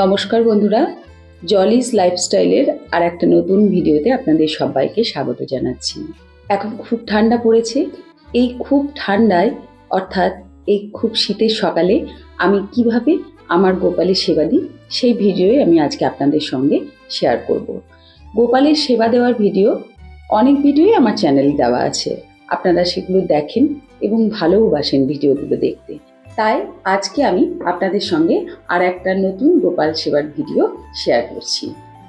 নমস্কার বন্ধুরা জলিস লাইফস্টাইলের আর একটা নতুন ভিডিওতে আপনাদের সবাইকে স্বাগত জানাচ্ছি। এখন খুব ঠান্ডা পড়েছে। এই খুব ঠান্ডায়, অর্থাৎ এই খুব শীতের সকালে আমি কীভাবে আমার গোপালের সেবা দিই, সেই ভিডিওই আমি আজকে আপনাদের সঙ্গে শেয়ার করব। গোপালের সেবা দেওয়ার ভিডিও, অনেক ভিডিওই আমার চ্যানেলে দেওয়া আছে। আপনারা সেগুলো দেখেন এবং ভালোবাসেন ভিডিওগুলো দেখতে। তাই আজকে আমি আপনাদের সঙ্গে আর একটা নতুন গোপাল সেবার ভিডিও শেয়ার করছি।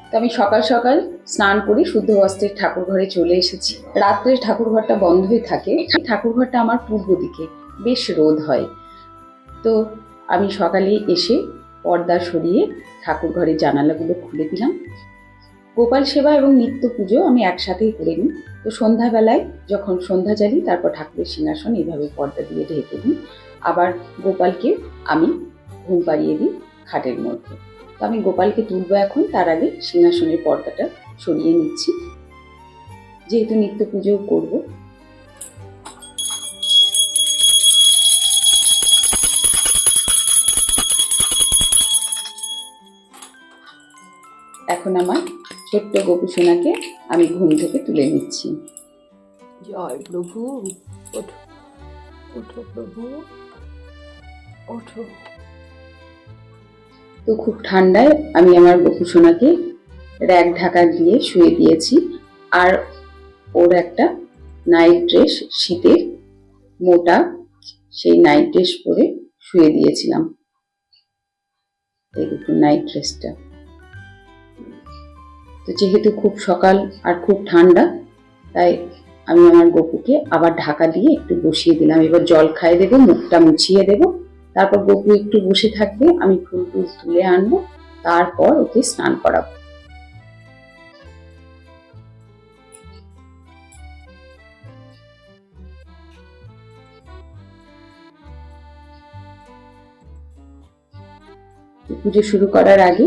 তো আমি সকাল সকাল স্নান করে শুদ্ধ বস্ত্রের ঠাকুর ঘরে চলে এসেছি। রাত্রে ঠাকুর ঘরটা বন্ধই থাকে। ঠাকুর ঘরটা আমার পূর্ব দিকে। বেশ রোদ হয়। তো আমি সকালে এসে পর্দা সরিয়ে ঠাকুর ঘরের জানালাগুলো খুলে দিলাম। গোপাল সেবা এবং নিত্য পুজো আমি একসাথেই করে নিই। তো সন্ধ্যাবেলায় যখন সন্ধ্যা জ্বালি তারপর ঠাকুরের সিংহাসন এইভাবে পর্দা দিয়ে ঢেকে দিই। আবার গোপালকে আমি ঘুম পাড়িয়ে দিই খাটের মধ্যে। তো আমি গোপালকে তুলবো এখন, তার আগে সিংহাসনের পর্দাটা সরিয়ে নিচ্ছি। যেহেতু নিত্য পুজো করব। এখন আমার ছোট্ট গোপুসোনাকে আমি ঘুম থেকে তুলে নিচ্ছি। জয় প্রভু ওঠো ওঠো প্রভু। ওঠো। তো খুব ঠান্ডায় আমি আমার গোপুসোনাকে র্যাক ঢাকা দিয়ে শুয়ে দিয়েছি। আর ওর একটা নাইট ড্রেস শীতের মোটা, সেই নাইট ড্রেস পরে শুয়ে দিয়েছিলাম। দেখুন নাইট ড্রেসটা তো যেহেতু খুব সকাল আর খুব ঠান্ডা, তাই আমি আমার গপুকে আবার ঢাকা দিয়ে একটু বসিয়ে দিলাম। এবার জল খাইয়ে দেবো, মুখটা মুছিয়ে দেবো। তারপর গপু একটু বসে থাকবে, আমি ফুল টুল তুলে আনব, তারপর ওকে স্নান করাবো। পুজো শুরু করার আগে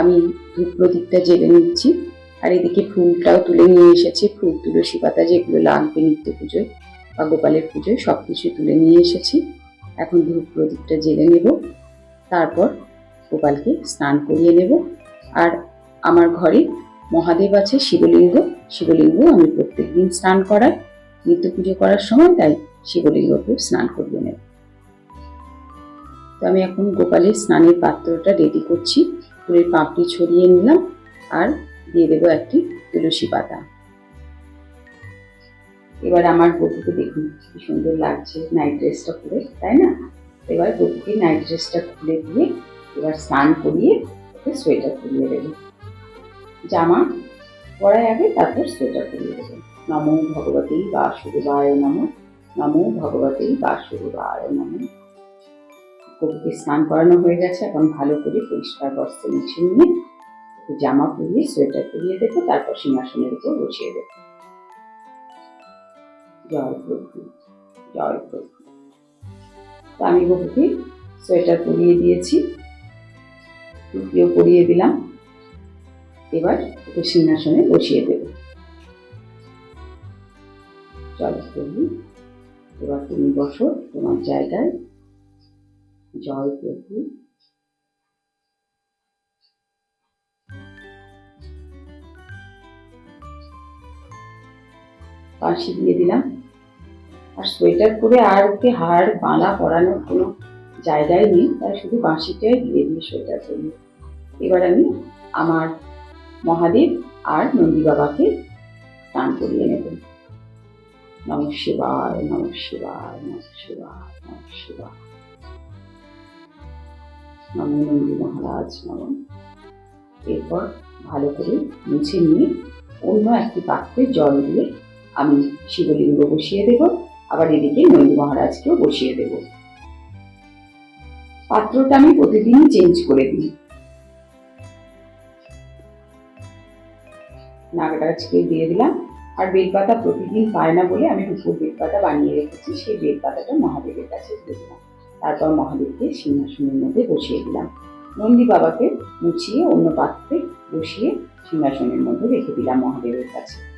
আমি ধূপ প্রদীপটা জেলে নিচ্ছি, আর এদিকে ফুলটাও তুলে নিয়ে এসেছি, ফুল, তুলসী পাতা যেগুলো লাগবে নিত্য পুজোয় বা গোপালের পুজোয় সব কিছু তুলে নিয়ে এসেছি। এখন ধূপ প্রদীপটা জেলে নেব। তারপর গোপালকে স্নান করিয়ে নেব। আর আমার ঘরে মহাদেব আছে, শিবলিঙ্গ। শিবলিঙ্গ আমি প্রত্যেক দিন স্নান করাই। নিত্য পুজো করার সময় তাই শিবলিঙ্গকে স্নান করিয়ে নেব। তো আমি এখন গোপালের স্নানের পাত্রটা রেডি করছি। ফুলের পাপড়ি ছড়িয়ে নিলাম। আর দিয়ে দেবো একটি তুলসী পাতা। এবার আমার গপুকে দেখুন, কি সুন্দর লাগছে নাইট ড্রেসটা পরে, তাই না? এবার গপুকে নাইট ড্রেসটা খুলে দিয়ে এবার স্নান করিয়ে ওকে সোয়েটার পরিয়ে দেবো। জামা পরার আগে তারপর সোয়েটার পরিয়ে দেবো। নমো ভগবতী বাসুদেবায় নম, নমো ভগবতী বাসুদেবায় নম। গপুকে স্নান করানো হয়ে গেছে, এখন ভালো করে পরিষ্কার বস্ত্রে মুছে নিয়ে জামা পরিয়ে সোয়েটার পরিয়ে দেবো, তারপর সিংহাসনের উপর বসিয়ে দেবো। জয় প্রভু জয় প্রভু তো আমি বহুকে সোয়েটার পরিয়ে দিয়েছি, টুপিও পরিয়ে দিলাম। এবার ওকে সিংহাসনে বসিয়ে দেব। জয় প্রভু এবার তুমি বসো তোমার জায়গায়। জয় প্রভু বাঁশি দিয়ে দিলাম। আর সোয়েটার পরে আর ওকে হাড় বাঁধা পরানোর কোনো জায়গায় নেই। তাই শুধু বাঁশিটাই দিয়ে দিই সোয়েটার পরি এবার আমি আমার মহাদেব আর নন্দী বাবাকে স্নান করিয়ে নেব। নম শিবায় নম শিবায় নম শিবায় নম শিবায়। নম নন্দী মহারাজ, নম। এরপর ভালো করে মুছে নিয়ে অন্য একটি পাত্রে জল দিয়ে আমি শিবলিঙ্গ বসিয়ে দেব। আবার এদিকে নন্দী মহারাজকেও বসিয়ে দেব। পাত্রটা আমি প্রতিদিনই চেঞ্জ করে দিই। নাগরাজকে দিয়ে দিলাম। আর বেলপাতা প্রতিদিন পায় না বলে আমি দুপুর বেলপাতা বানিয়ে রেখেছি। সেই বেলপাতাটা মহাদেবের কাছে দিয়ে দিলাম। তারপর মহাদেবকে সিংহাসনের মধ্যে বসিয়ে দিলাম। নন্দী বাবাকে মুছিয়ে অন্য পাত্রে বসিয়ে সিংহাসনের মধ্যে রেখে দিলাম মহাদেবের কাছে।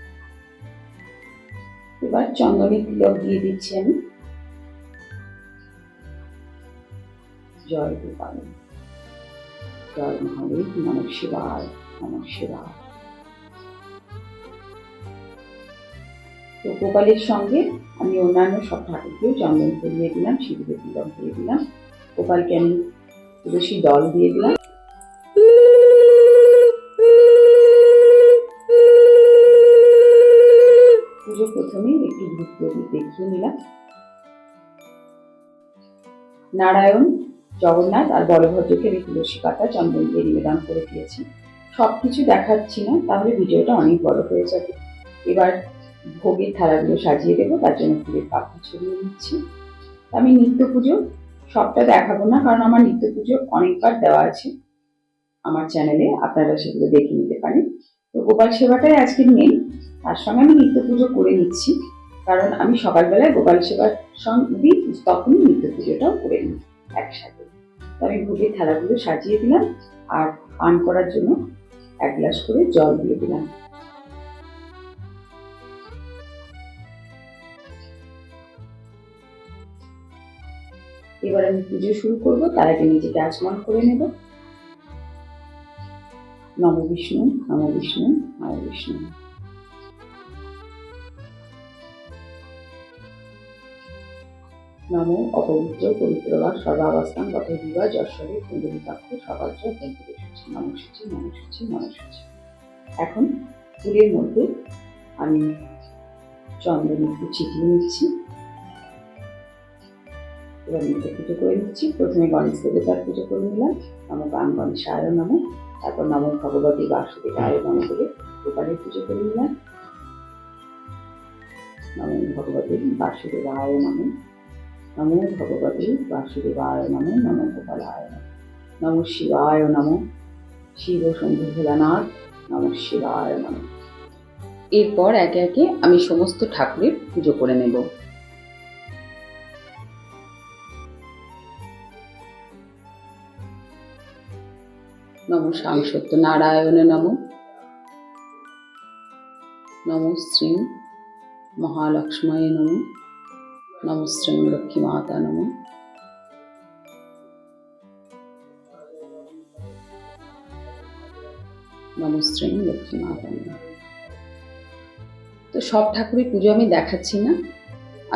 এবার চন্দনের তিলক দিয়ে দিচ্ছি আমি। জয় গোপাল। জয় মহাদেব, নম শিবায় নম শিবায়। তো গোপালের সঙ্গে আমি অন্যান্য সব ঠাকুরকেও চন্দন করিয়ে দিলাম সিঁদুরে তিলক দিয়ে দিলাম। গোপালকে আমি তুলসী দল দিয়ে দিলাম। পুজো প্রথমেই একটু ধূপ প্রদীপ দেখিয়ে নিলাম। নারায়ণ, জগন্নাথ আর বলভদ্রকে আমি তুলসী পাতা, চন্দন দিয়ে নিবেদন করে দিয়েছি। সব কিছু দেখাচ্ছি না, তাহলে ভিডিওটা অনেক বড় হয়ে যাবে। এবার ভোগের থালাগুলো সাজিয়ে দেবো, তার জন্য ফুলের পাপড়ি ছড়িয়ে নিচ্ছি আমি নিত্য পুজো সবটা দেখাবো না, কারণ আমার নিত্য পুজো অনেকবার দেওয়া আছে আমার চ্যানেলে, আপনারা সেগুলো দেখে নিতে পারেন। তো গোপাল সেবাটাই আজকে মেন তার সঙ্গে আমি নিত্য পুজো করে নিচ্ছি। কারণ আমি সকালবেলায় গোপাল সেবার সঙ্গে দিই তখনই নিত্য পুজোটাও করে নিই একসাথে। তো আমি ভোগের থালাগুলো সাজিয়ে দিলাম আর পান করার জন্য এক গ্লাস করে জল দিয়ে দিলাম। এবার আমি পুজো শুরু করব, তার আগে নিজেকে আচমন করে নেব। নম বিষ্ণু নম বিষ্ণু বিষ্ণু। নম অপবিত্র, পবিত্র বা সর্বাবস্থান গত দিবা যশ্বরে কুণ্ডলিকাক্ষ সবাজ্য সূচি নম সূচি নম সূচি নম সূচি এখন ফুলের মধ্যে আমি চন্দন একটু ছিটিয়ে নিচ্ছি। এবার নিজে পুজো করে নিচ্ছি। প্রথমে গণেশ দেবতার পুজো করে নিলাম। নম গান গণেশায় নম তারপর নম ভগবতী বাসুদেবায় নম বলে গোপালের পুজো করে নিলাম। নম ভগবতী বাসুদেবায় নম নমো ভগবতী বাসুদেবায় নম নম গোপালায় নম। শিবায় নম। শিব শম্ভু ভোলানাথ, নম শিবায় নম। এরপর একে একে আমি সমস্ত ঠাকুরের পুজো করে নেব। নম সাংসত্য নারায়ণ নম। নম শ্রী মহালক্ষ্ময় নম। নম লক্ষ্মী মাতা নম লক্ষ্মী মাতা নম তো সব ঠাকুরের পুজো আমি দেখাচ্ছি না।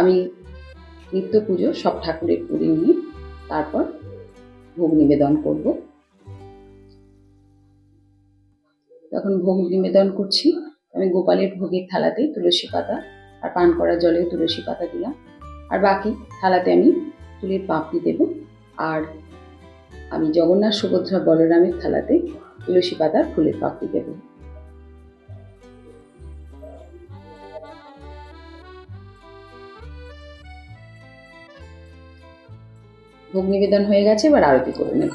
আমি নিত্য পুজো সব ঠাকুরের করে নিয়ে তারপর ভোগ নিবেদন করব। তখন ভোগ নিবেদন করছি, আমি গোপালের ভোগের থালাতেই তুলসী পাতা আর পান করা জলে তুলসী পাতা দিলাম। আর বাকি থালাতে আমি ফুলের পাপড়ি দেব। আর আমি জগন্নাথ সুভদ্রা বলরামের থালাতে তুলসী পাতার ফুলের পাপড়ি দেব। ভোগ নিবেদন হয়ে গেছে, এবার আরতি করে নেব।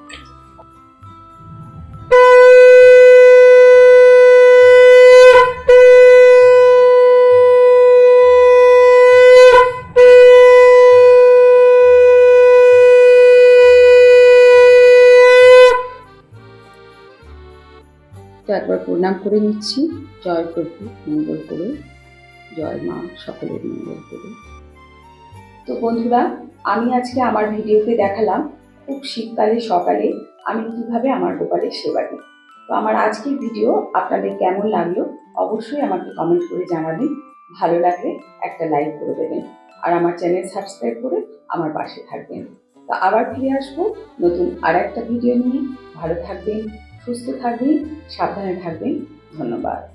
একবার প্রণাম করে নিচ্ছি। জয় প্রভু, মঙ্গল করো। জয় মা, সকলের মঙ্গল করো। তো বন্ধুরা, আমি আজকে আমার ভিডিওতে দেখালাম খুব শীতকালে, সকালে আমি কীভাবে আমার গোপালের সেবা দিই তো আমার আজকের ভিডিও আপনাদের কেমন লাগল অবশ্যই আমাকে কমেন্ট করে জানাবেন। ভালো লাগলে একটা লাইক করে দেবেন আর আমার চ্যানেল সাবস্ক্রাইব করে আমার পাশে থাকবেন। তো আবার ফিরে আসব নতুন আর একটা ভিডিও নিয়ে। ভালো থাকবেন। সুস্থ থাকবেন সাবধানে থাকবেন। ধন্যবাদ।